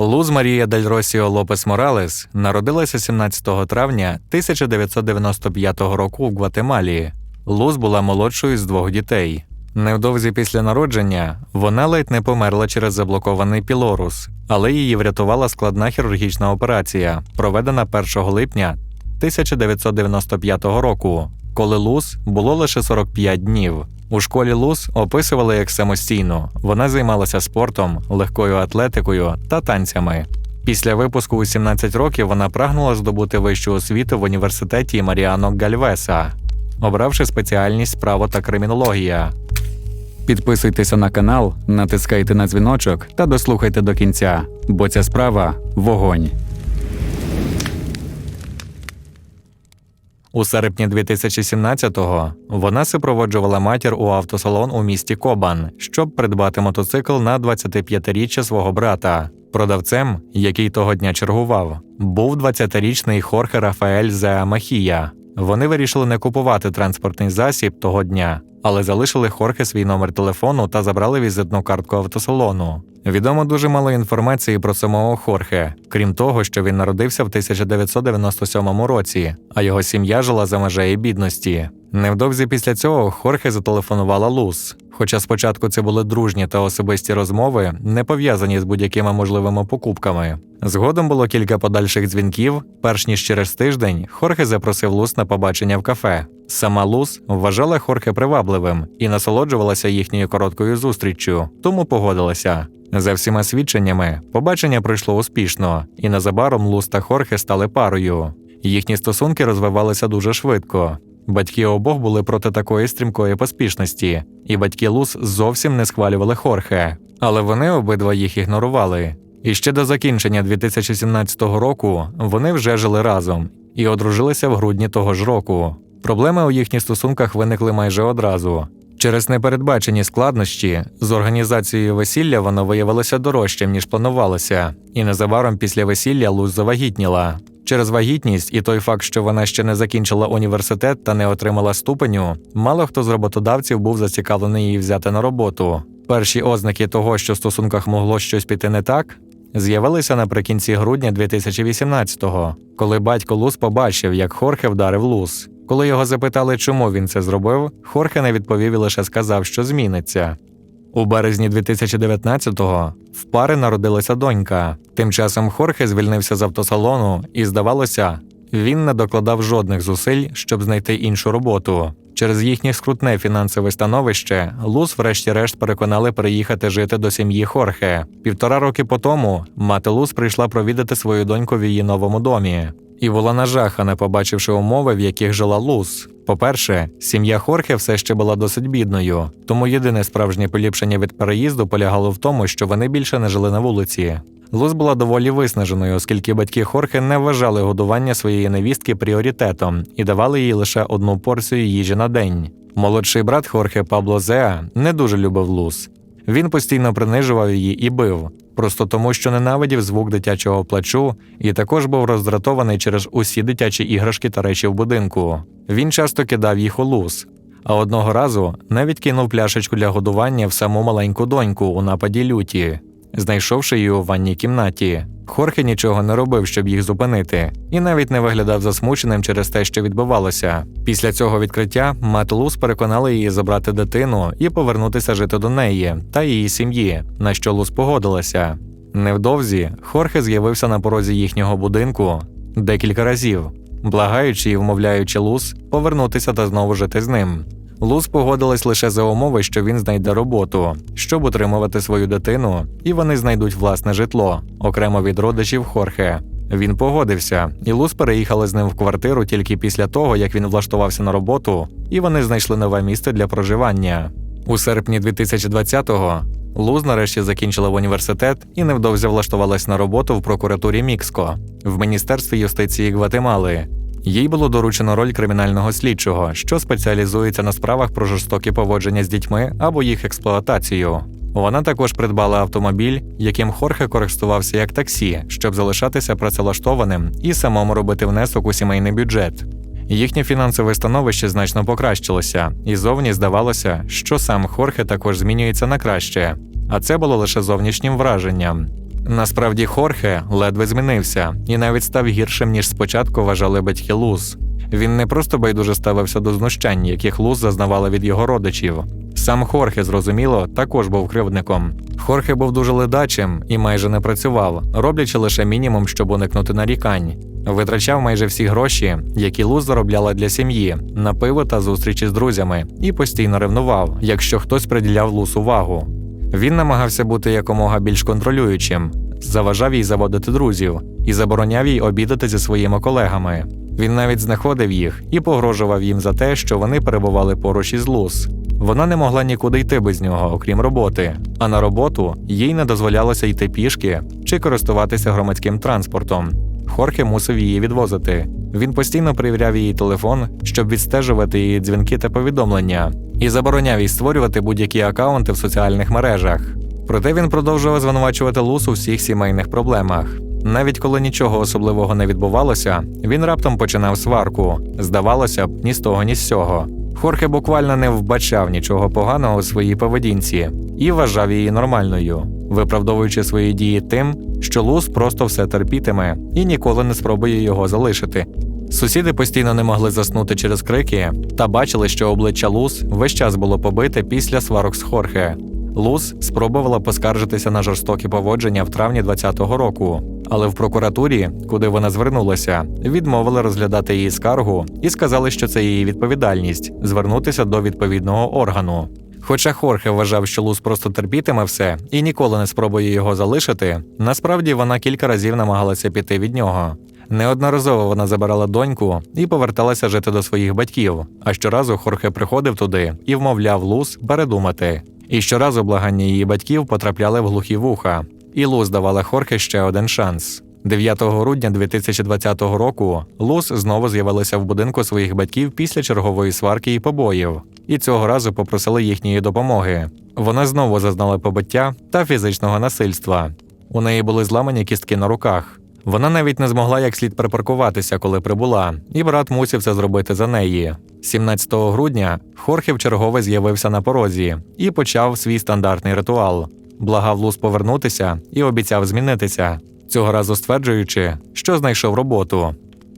Луз Марія Дель Росіо Лопес Моралес народилася 17 травня 1995 року в Гватемалі. Луз була молодшою з двох дітей. Невдовзі після народження вона ледь не померла через заблокований пілорус, але її врятувала складна хірургічна операція, проведена 1 липня 1995 року, коли Луз було лише 45 днів. У школі Луз описували як самостійну. Вона займалася спортом, легкою атлетикою та танцями. Після випуску у 17 років вона прагнула здобути вищу освіту в університеті Маріано Гальвеса, обравши спеціальність право та кримінологія. Підписуйтеся на канал, натискайте на дзвіночок та дослухайте до кінця, бо ця справа вогонь. У серпні 2017-го вона супроводжувала матір у автосалон у місті Кобан, щоб придбати мотоцикл на 25-річчя свого брата. Продавцем, який того дня чергував, був 20-річний Хорхе Рафаель Зеа Махія. Вони вирішили не купувати транспортний засіб того дня, але залишили Хорхе свій номер телефону та забрали візитну картку автосалону. Відомо дуже мало інформації про самого Хорхе, крім того, що він народився в 1997 році, а його сім'я жила за межею бідності. Невдовзі після цього Хорхе зателефонувала Луз. Хоча спочатку це були дружні та особисті розмови, не пов'язані з будь-якими можливими покупками. Згодом було кілька подальших дзвінків. Перш ніж через тиждень Хорхе запросив Луз на побачення в кафе. Сама Луз вважала Хорхе привабливим і насолоджувалася їхньою короткою зустріччю, тому погодилася. За всіма свідченнями, побачення пройшло успішно, і незабаром Луз та Хорхе стали парою. Їхні стосунки розвивалися дуже швидко. Батьки обох були проти такої стрімкої поспішності, і батьки Луз зовсім не схвалювали Хорхе, але вони обидва їх ігнорували. І ще до закінчення 2017 року вони вже жили разом і одружилися в грудні того ж року. Проблеми у їхніх стосунках виникли майже одразу. Через непередбачені складнощі з організацією весілля воно виявилося дорожчим, ніж планувалося, і незабаром після весілля Луз завагітніла. Через вагітність і той факт, що вона ще не закінчила університет та не отримала ступеню, мало хто з роботодавців був зацікавлений її взяти на роботу. Перші ознаки того, що в стосунках могло щось піти не так, з'явилися наприкінці грудня 2018-го, коли батько Луз побачив, як Хорхе вдарив Луз. Коли його запитали, чому він це зробив, Хорхе не відповів і лише сказав, що зміниться. У березні 2019-го в пари народилася донька. Тим часом Хорхе звільнився з автосалону, і, здавалося, він не докладав жодних зусиль, щоб знайти іншу роботу. Через їхнє скрутне фінансове становище Луз, врешті-решт, переконали переїхати жити до сім'ї Хорхе. Півтора роки по тому мати Луз прийшла провідати свою доньку в її новому домі. І була нажахана, побачивши умови, в яких жила Луз. По-перше, сім'я Хорхе все ще була досить бідною, тому єдине справжнє поліпшення від переїзду полягало в тому, що вони більше не жили на вулиці. Луз була доволі виснаженою, оскільки батьки Хорхе не вважали годування своєї невістки пріоритетом і давали їй лише одну порцію їжі на день. Молодший брат Хорхе Пабло Зеа не дуже любив Луз. Він постійно принижував її і бив, просто тому, що ненавидів звук дитячого плачу, і також був роздратований через усі дитячі іграшки та речі в будинку. Він часто кидав їх у луз. А одного разу навіть кинув пляшечку для годування в саму маленьку доньку у нападі люті, знайшовши її у ванній кімнаті. Хорхе нічого не робив, щоб їх зупинити, і навіть не виглядав засмученим через те, що відбувалося. Після цього відкриття мати Луз переконала її забрати дитину і повернутися жити до неї та її сім'ї, на що Луз погодилася. Невдовзі Хорхе з'явився на порозі їхнього будинку декілька разів, благаючи і вмовляючи Луз повернутися та знову жити з ним. Луз погодилась лише за умови, що він знайде роботу, щоб утримувати свою дитину, і вони знайдуть власне житло, окремо від родичів Хорхе. Він погодився, і Луз переїхала з ним в квартиру тільки після того, як він влаштувався на роботу, і вони знайшли нове місце для проживання. У серпні 2020-го Луз нарешті закінчила в університет і невдовзі влаштувалась на роботу в прокуратурі Мікско в міністерстві юстиції Гватемали. Їй було доручено роль кримінального слідчого, що спеціалізується на справах про жорстокі поводження з дітьми або їх експлуатацію. Вона також придбала автомобіль, яким Хорхе користувався як таксі, щоб залишатися працевлаштованим і самому робити внесок у сімейний бюджет. Їхнє фінансове становище значно покращилося, і зовні здавалося, що сам Хорхе також змінюється на краще, а це було лише зовнішнім враженням. Насправді Хорхе ледве змінився і навіть став гіршим, ніж спочатку вважали батьки Луз. Він не просто байдуже ставився до знущань, яких Луз зазнавала від його родичів. Сам Хорхе, зрозуміло, також був кривдником. Хорхе був дуже ледачим і майже не працював, роблячи лише мінімум, щоб уникнути нарікань. Витрачав майже всі гроші, які Луз заробляла для сім'ї, на пиво та зустрічі з друзями, і постійно ревнував, якщо хтось приділяв Луз увагу. Він намагався бути якомога більш контролюючим, заважав їй заводити друзів і забороняв їй обідати зі своїми колегами. Він навіть знаходив їх і погрожував їм за те, що вони перебували поруч із Луз. Вона не могла нікуди йти без нього, окрім роботи. А на роботу їй не дозволялося йти пішки чи користуватися громадським транспортом. Хорхе мусив її відвозити. Він постійно перевіряв її телефон, щоб відстежувати її дзвінки та повідомлення, і забороняв їй створювати будь-які акаунти в соціальних мережах. Проте він продовжував звинувачувати Лус у всіх сімейних проблемах. Навіть коли нічого особливого не відбувалося, він раптом починав сварку. Здавалося б, ні з того, ні з сього. Хорхе буквально не вбачав нічого поганого у своїй поведінці і вважав її нормальною, виправдовуючи свої дії тим, що Лус просто все терпітиме і ніколи не спробує його залишити. Сусіди постійно не могли заснути через крики та бачили, що обличчя Лус весь час було побите після сварок з Хорхе. Луз спробувала поскаржитися на жорстокі поводження в травні 2020 року, але в прокуратурі, куди вона звернулася, відмовили розглядати її скаргу і сказали, що це її відповідальність звернутися до відповідного органу. Хоча Хорхе вважав, що Луз просто терпітиме все і ніколи не спробує його залишити, насправді вона кілька разів намагалася піти від нього. Неодноразово вона забирала доньку і поверталася жити до своїх батьків. А щоразу Хорхе приходив туди і вмовляв Луз передумати. І щоразу благання її батьків потрапляли в глухі вуха, і Луз давала Хорхе ще один шанс. 9 грудня 2020 року Луз знову з'явилася в будинку своїх батьків після чергової сварки і побоїв, і цього разу попросили їхньої допомоги. Вона знову зазнала побиття та фізичного насильства. У неї були зламані кістки на руках. Вона навіть не змогла як слід припаркуватися, коли прибула, і брат мусив це зробити за неї. 17 грудня Хорхе вчергове з'явився на порозі і почав свій стандартний ритуал. Благав Луз повернутися і обіцяв змінитися, цього разу стверджуючи, що знайшов роботу.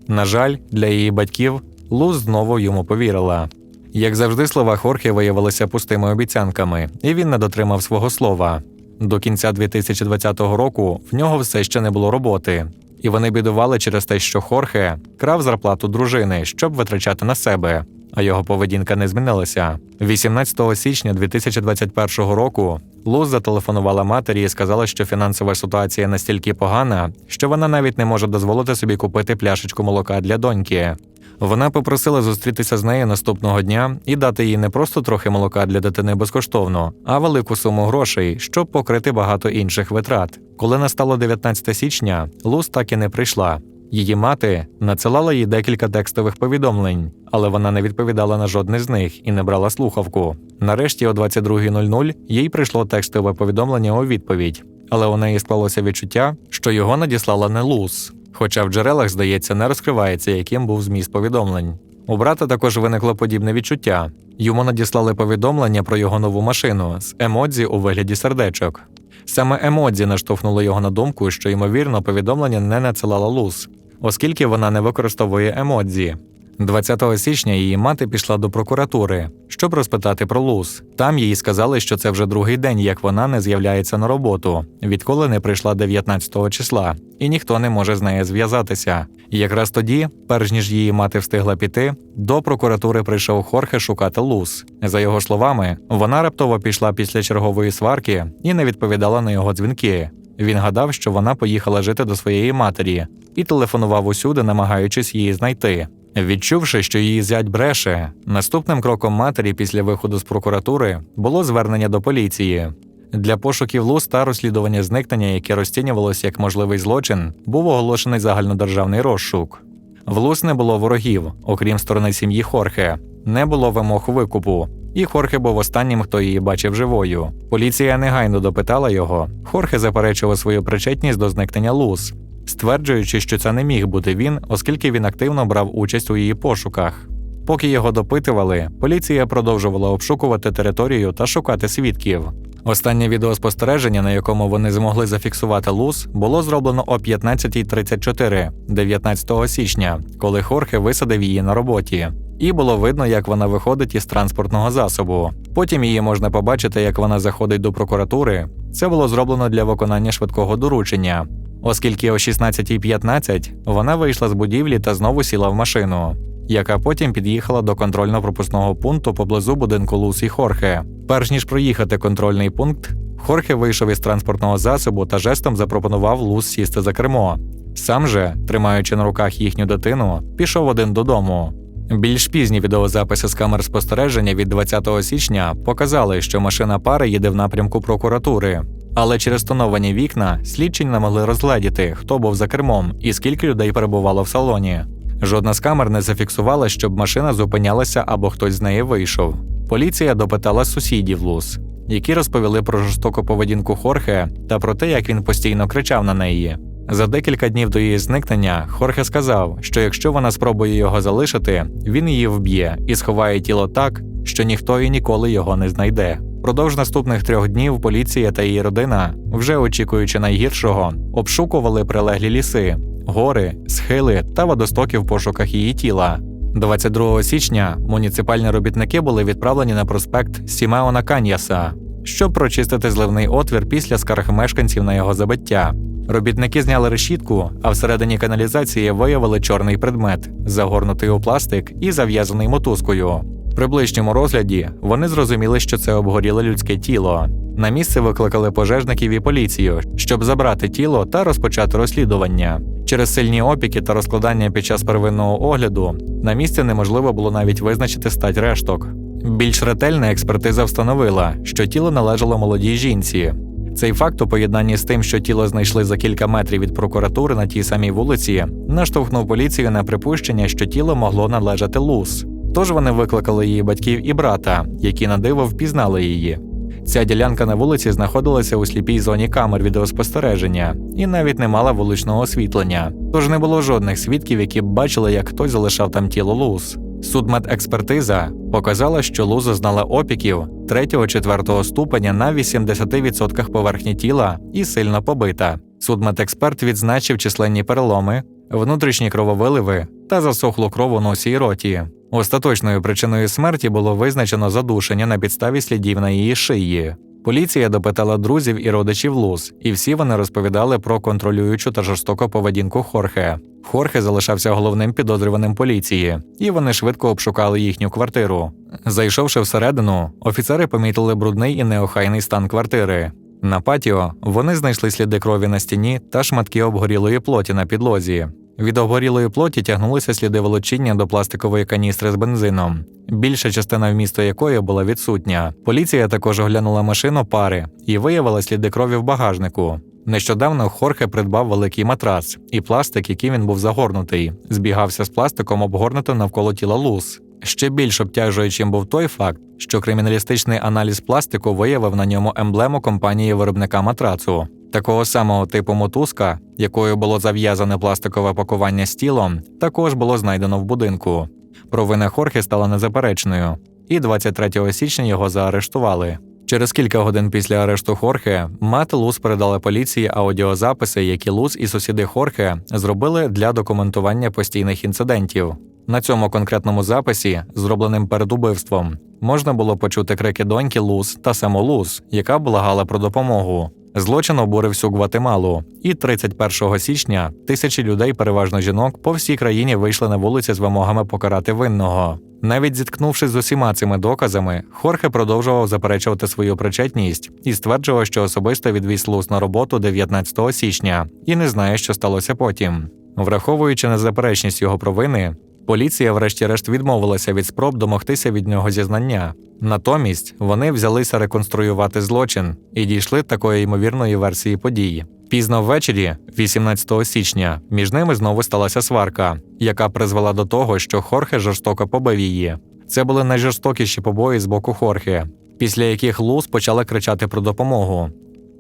На жаль, для її батьків Луз знову йому повірила. Як завжди, слова Хорхе виявилися пустими обіцянками, і він не дотримав свого слова. До кінця 2020 року в нього все ще не було роботи, і вони бідували через те, що Хорхе крав зарплату дружини, щоб витрачати на себе, а його поведінка не змінилася. 18 січня 2021 року Луз зателефонувала матері і сказала, що фінансова ситуація настільки погана, що вона навіть не може дозволити собі купити пляшечку молока для доньки. Вона попросила зустрітися з нею наступного дня і дати їй не просто трохи молока для дитини безкоштовно, а велику суму грошей, щоб покрити багато інших витрат. Коли настало 19 січня, Луз так і не прийшла. Її мати надсилала їй декілька текстових повідомлень, але вона не відповідала на жодне з них і не брала слухавку. Нарешті, о 22.00 їй прийшло текстове повідомлення у відповідь, але у неї склалося відчуття, що його надіслала не Луз. Хоча в джерелах, здається, не розкривається, яким був зміст повідомлень. У брата також виникло подібне відчуття. Йому надіслали повідомлення про його нову машину з емодзі у вигляді сердечок. Саме емодзі наштовхнуло його на думку, що ймовірно повідомлення не надсилала Луз, оскільки вона не використовує емодзі. 20 січня її мати пішла до прокуратури, щоб розпитати про Луз. Там їй сказали, що це вже другий день, як вона не з'являється на роботу, відколи не прийшла 19 числа, і ніхто не може з нею зв'язатися. Якраз тоді, перш ніж її мати встигла піти, до прокуратури прийшов Хорхе шукати Луз. За його словами, вона раптово пішла після чергової сварки і не відповідала на його дзвінки. Він гадав, що вона поїхала жити до своєї матері і телефонував усюди, намагаючись її знайти. Відчувши, що її зять бреше, наступним кроком матері після виходу з прокуратури було звернення до поліції. Для пошуків Луз та розслідування зникнення, яке розцінювалося як можливий злочин, був оголошений загальнодержавний розшук. В Луз не було ворогів, окрім сторони сім'ї Хорхе, не було вимог викупу, і Хорхе був останнім, хто її бачив живою. Поліція негайно допитала його. Хорхе заперечував свою причетність до зникнення Луз, стверджуючи, що це не міг бути він, оскільки він активно брав участь у її пошуках. Поки його допитували, поліція продовжувала обшукувати територію та шукати свідків. Останнє відеоспостереження, на якому вони змогли зафіксувати Луз, було зроблено о 15.34 19 січня, коли Хорхе висадив її на роботі. І було видно, як вона виходить із транспортного засобу. Потім її можна побачити, як вона заходить до прокуратури. Це було зроблено для виконання швидкого доручення, оскільки о 16.15 вона вийшла з будівлі та знову сіла в машину, яка потім під'їхала до контрольно-пропускного пункту поблизу будинку Лус і Хорхе. Перш ніж проїхати контрольний пункт, Хорхе вийшов із транспортного засобу та жестом запропонував Лус сісти за кермо. Сам же, тримаючи на руках їхню дитину, пішов один додому. Більш пізні відеозаписи з камер спостереження від 20 січня показали, що машина пари їде в напрямку прокуратури. Але через тоновані вікна слідчі не могли розгледіти, хто був за кермом і скільки людей перебувало в салоні. Жодна з камер не зафіксувала, щоб машина зупинялася або хтось з неї вийшов. Поліція допитала сусідів Лус, які розповіли про жорстоку поведінку Хорхе та про те, як він постійно кричав на неї. За декілька днів до її зникнення Хорхе сказав, що якщо вона спробує його залишити, він її вб'є і сховає тіло так, що ніхто і ніколи його не знайде. Продовж наступних трьох днів поліція та її родина, вже очікуючи найгіршого, обшукували прилеглі ліси, гори, схили та водостоки в пошуках її тіла. 22 січня муніципальні робітники були відправлені на проспект Сімеона Каньяса, щоб прочистити зливний отвір після скарг мешканців на його забиття. Робітники зняли решітку, а всередині каналізації виявили чорний предмет, загорнутий у пластик і зав'язаний мотузкою. При ближньому розгляді вони зрозуміли, що це обгоріле людське тіло. На місце викликали пожежників і поліцію, щоб забрати тіло та розпочати розслідування. Через сильні опіки та розкладання під час первинного огляду на місці неможливо було навіть визначити стать решток. Більш ретельна експертиза встановила, що тіло належало молодій жінці. Цей факт у поєднанні з тим, що тіло знайшли за кілька метрів від прокуратури на тій самій вулиці, наштовхнув поліцію на припущення, що тіло могло належати Лус. Тож вони викликали її батьків і брата, які на диво впізнали її. Ця ділянка на вулиці знаходилася у сліпій зоні камер відеоспостереження і навіть не мала вуличного освітлення, тож не було жодних свідків, які б бачили, як хтось залишав там тіло Луз. Судмедекспертиза показала, що Луз зазнала опіків 3-4 ступеня на 80% поверхні тіла і сильно побита. Судмедексперт відзначив численні переломи, внутрішні крововиливи та засохлу кров у носі й роті. Остаточною причиною смерті було визначено задушення на підставі слідів на її шиї. Поліція допитала друзів і родичів Луз, і всі вони розповідали про контролюючу та жорстоку поведінку Хорхе. Хорхе залишався головним підозрюваним поліції, і вони швидко обшукали їхню квартиру. Зайшовши всередину, офіцери помітили брудний і неохайний стан квартири. На патіо вони знайшли сліди крові на стіні та шматки обгорілої плоті на підлозі. Від обгорілої плоті тягнулися сліди волочіння до пластикової каністри з бензином, більша частина вмісту якої була відсутня. Поліція також оглянула машину пари і виявила сліди крові в багажнику. Нещодавно Хорхе придбав великий матрац, і пластик, який він був загорнутий, збігався з пластиком, обгорнутим навколо тіла луз. Ще більш обтяжуючим був той факт, що криміналістичний аналіз пластику виявив на ньому емблему компанії виробника матрацу. Такого самого типу мотузка, якою було зав'язане пластикове пакування з тілом, також було знайдено в будинку. Провина Хорхе стала незаперечною, і 23 січня його заарештували. Через кілька годин після арешту Хорхе мати Луз передала поліції аудіозаписи, які Луз і сусіди Хорхе зробили для документування постійних інцидентів. На цьому конкретному записі, зробленим перед убивством, можна було почути крики доньки Луз та саму Луз, яка благала про допомогу. Злочин обурив всю Гватемалу, і 31 січня тисячі людей, переважно жінок, по всій країні вийшли на вулиці з вимогами покарати винного. Навіть зіткнувшись з усіма цими доказами, Хорхе продовжував заперечувати свою причетність і стверджував, що особисто відвіз Луз на роботу 19 січня і не знає, що сталося потім. Враховуючи незаперечність його провини, поліція, врешті-решт, відмовилася від спроб домогтися від нього зізнання. Натомість вони взялися реконструювати злочин і дійшли такої ймовірної версії події. Пізно ввечері, 18 січня, між ними знову сталася сварка, яка призвела до того, що Хорхе жорстоко побив її. Це були найжорстокіші побої з боку Хорхе, після яких Луз почала кричати про допомогу.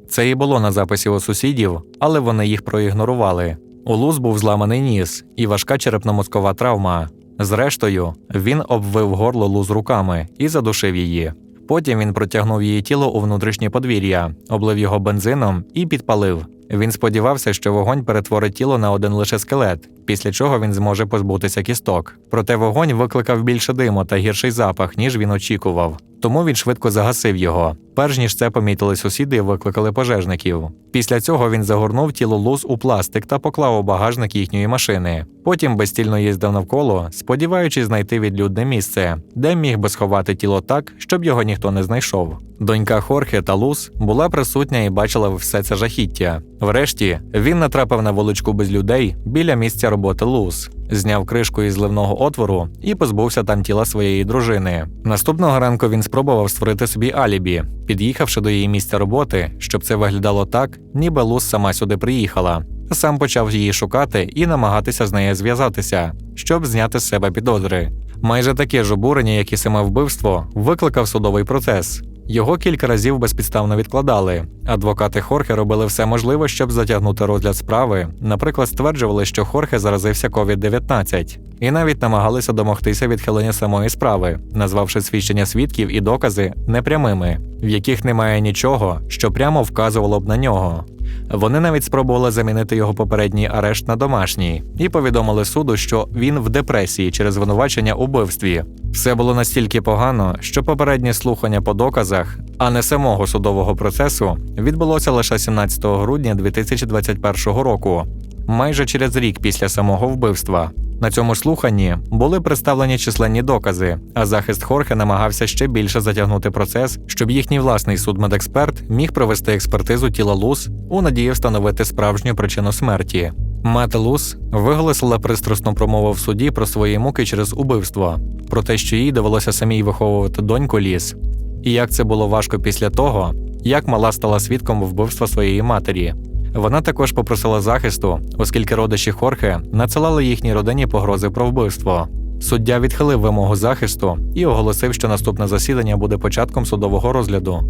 Це і було на записі у сусідів, але вони їх проігнорували. У Луз був зламаний ніс і важка черепно-мозкова травма. Зрештою, він обвив горло Луз руками і задушив її. Потім він протягнув її тіло у внутрішнє подвір'я, облив його бензином і підпалив. Він сподівався, що вогонь перетворить тіло на один лише скелет, після чого він зможе позбутися кісток. Проте вогонь викликав більше диму та гірший запах, ніж він очікував. Тому він швидко загасив його. Перш ніж це помітили сусіди викликали пожежників. Після цього він загорнув тіло луз у пластик та поклав у багажник їхньої машини. Потім безстільно їздив навколо, сподіваючись знайти відлюдне місце, де міг би сховати тіло так, щоб його ніхто не знайшов. Донька Хорхе та Луз була присутня і бачила все це жахіття. Врешті він натрапив на вуличку без людей біля місця роботи Луз, зняв кришку із зливного отвору і позбувся там тіла своєї дружини. Наступного ранку він спробував створити собі алібі, під'їхавши до її місця роботи, щоб це виглядало так, ніби Луз сама сюди приїхала. Сам почав її шукати і намагатися з нею зв'язатися, щоб зняти з себе підозри. Майже таке ж обурення, як і саме вбивство, викликав судовий процес. Його кілька разів безпідставно відкладали. Адвокати Хорхе робили все можливе, щоб затягнути розгляд справи. Наприклад, стверджували, що Хорхе заразився COVID-19. і навіть намагалися домогтися відхилення самої справи, назвавши свідчення свідків і докази непрямими, в яких немає нічого, що прямо вказувало б на нього. Вони навіть спробували замінити його попередній арешт на домашній і повідомили суду, що він в депресії через звинувачення у вбивстві. Все було настільки погано, що попередні слухання по доказах, а не самого судового процесу, відбулося лише 17 грудня 2021 року, майже через рік після самого вбивства. На цьому слуханні були представлені численні докази, а захист Хорхе намагався ще більше затягнути процес, щоб їхній власний судмедексперт міг провести експертизу тіла Лус у надії встановити справжню причину смерті. Мати Лус виголосила пристрасну промову в суді про свої муки через убивство, про те, що їй довелося самій виховувати доньку ліс, і як це було важко після того, як мала стала свідком вбивства своєї матері. Вона також попросила захисту, оскільки родичі Хорхе надсилали їхній родині погрози про вбивство. Суддя відхилив вимогу захисту і оголосив, що наступне засідання буде початком судового розгляду.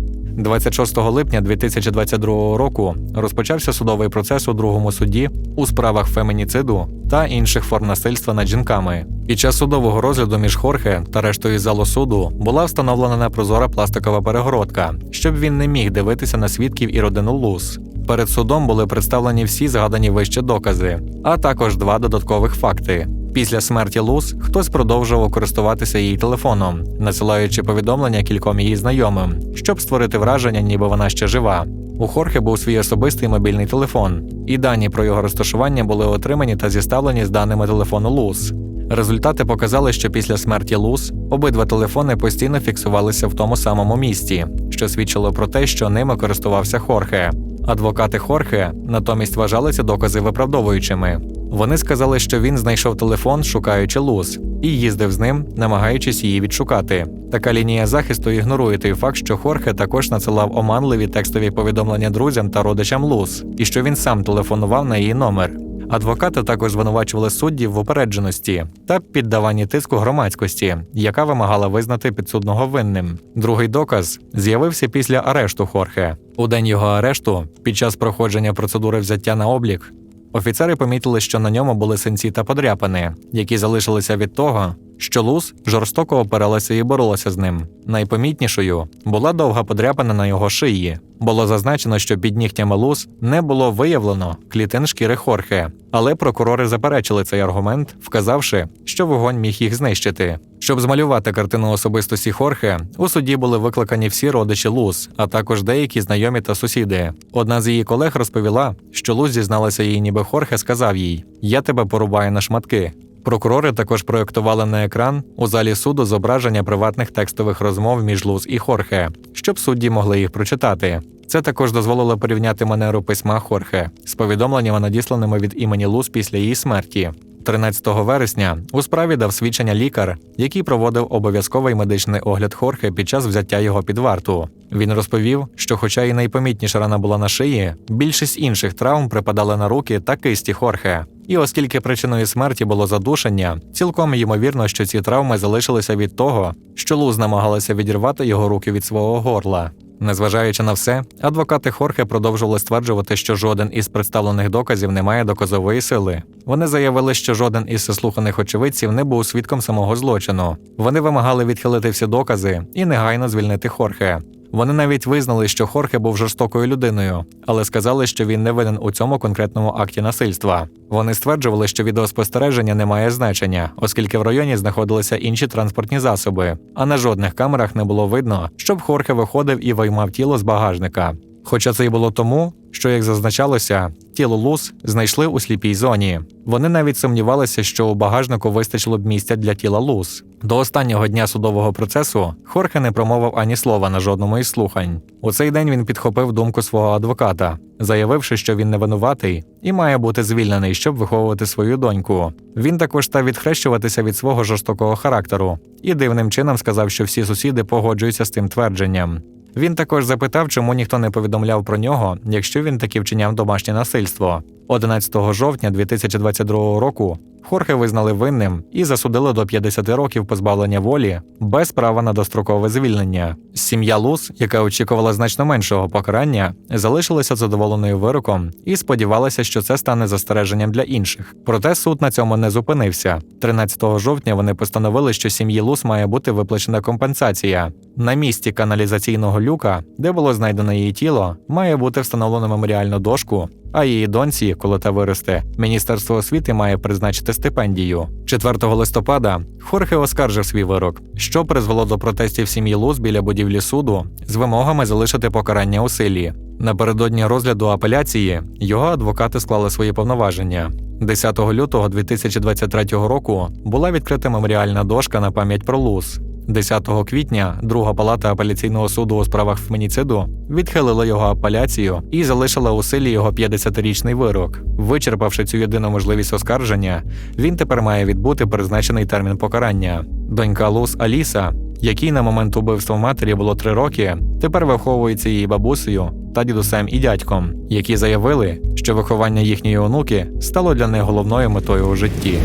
26 липня 2022 року розпочався судовий процес у другому суді у справах фемініциду та інших форм насильства над жінками. Під час судового розгляду між Хорхе та рештою залу суду була встановлена непрозора пластикова перегородка, щоб він не міг дивитися на свідків і родину Луз. Перед судом були представлені всі згадані вище докази, а також два додаткових факти. Після смерті Луз хтось продовжував користуватися її телефоном, насилаючи повідомлення кільком її знайомим, щоб створити враження, ніби вона ще жива. У Хорхе був свій особистий мобільний телефон, і дані про його розташування були отримані та зіставлені з даними телефону Луз. Результати показали, що після смерті Луз обидва телефони постійно фіксувалися в тому самому місці, що свідчило про те, що ними користувався Хорхе. Адвокати Хорхе натомість вважали ці докази виправдовуючими. Вони сказали, що він знайшов телефон, шукаючи луз, і їздив з ним, намагаючись її відшукати. Така лінія захисту ігнорує той факт, що Хорхе також надсилав оманливі текстові повідомлення друзям та родичам Луз, і що він сам телефонував на її номер. Адвокати також звинувачували суддів в упередженості та піддаванні тиску громадськості, яка вимагала визнати підсудного винним. Другий доказ з'явився після арешту Хорхе. У день його арешту, під час проходження процедури взяття на облік, офіцери помітили, що на ньому були синці та подряпини, які залишилися від того, що Луз жорстоко опиралася і боролася з ним. Найпомітнішою була довга подряпина на його шиї. Було зазначено, що під нігтями Луз не було виявлено клітин шкіри Хорхе, але прокурори заперечили цей аргумент, вказавши, що вогонь міг їх знищити. Щоб змалювати картину особистості Хорхе, у суді були викликані всі родичі Луз, а також деякі знайомі та сусіди. Одна з її колег розповіла, що Луз зізналася їй, ніби Хорхе сказав їй: Я тебе порубаю на шматки. Прокурори також проєктували на екран у залі суду зображення приватних текстових розмов між Луз і Хорхе, щоб судді могли їх прочитати. Це також дозволило порівняти манеру письма Хорхе з повідомленнями, надісланими від імені Луз після її смерті. 13 вересня у справі дав свідчення лікар, який проводив обов'язковий медичний огляд Хорхе під час взяття його під варту. Він розповів, що, хоча і найпомітніша рана була на шиї, більшість інших травм припадали на руки та кисті Хорхе. І оскільки причиною смерті було задушення, цілком ймовірно, що ці травми залишилися від того, що Луз намагалася відірвати його руки від свого горла. Незважаючи на все, адвокати Хорхе продовжували стверджувати, що жоден із представлених доказів не має доказової сили. Вони заявили, що жоден із заслуханих очевидців не був свідком самого злочину. Вони вимагали відхилити всі докази і негайно звільнити Хорхе. Вони навіть визнали, що Хорхе був жорстокою людиною, але сказали, що він не винен у цьому конкретному акті насильства. Вони стверджували, що відеоспостереження не має значення, оскільки в районі знаходилися інші транспортні засоби, а на жодних камерах не було видно, щоб Хорхе виходив і виймав тіло з багажника. Хоча це й було тому, що, як зазначалося, тіло Лус знайшли у сліпій зоні. Вони навіть сумнівалися, що у багажнику вистачило б місця для тіла Лус. До останнього дня судового процесу Хорхе не промовив ані слова на жодному із слухань. У цей день він підхопив думку свого адвоката, заявивши, що він не винуватий і має бути звільнений, щоб виховувати свою доньку. Він також став відхрещуватися від свого жорстокого характеру і дивним чином сказав, що всі сусіди погоджуються з тим твердженням. Він також запитав, чому ніхто не повідомляв про нього, якщо він таки вчиняв домашнє насильство. 11 жовтня 2022 року Хорхе визнали винним і засудили до 50 років позбавлення волі без права на дострокове звільнення. Сім'я Лус, яка очікувала значно меншого покарання, залишилася задоволеною вироком і сподівалася, що це стане застереженням для інших. Проте суд на цьому не зупинився. 13 жовтня вони постановили, що сім'ї Лус має бути виплачена компенсація. На місці каналізаційного люка, де було знайдено її тіло, має бути встановлено меморіальну дошку. А її доньці, коли та виросте, Міністерство освіти має призначити стипендію. 4 листопада Хорхе оскаржив свій вирок, що призвело до протестів сім'ї Луз біля будівлі суду з вимогами залишити покарання у силі. Напередодні розгляду апеляції його адвокати склали свої повноваження. 10 лютого 2023 року була відкрита меморіальна дошка на пам'ять про Луз. 10 квітня друга палата апеляційного суду у справах фемініциду відхилила його апеляцію і залишила у силі його 50-річний вирок. Вичерпавши цю єдину можливість оскарження, він тепер має відбути призначений термін покарання. Донька Луз Аліса, якій на момент убивства матері було три роки, тепер виховується її бабусею та дідусем і дядьком, які заявили, що виховання їхньої онуки стало для них головною метою у житті.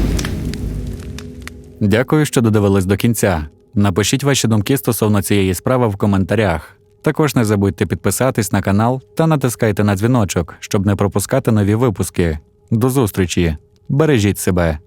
Дякую, що додивились до кінця. Напишіть ваші думки стосовно цієї справи в коментарях. Також не забудьте підписатись на канал та натискайте на дзвіночок, щоб не пропускати нові випуски. До зустрічі! Бережіть себе!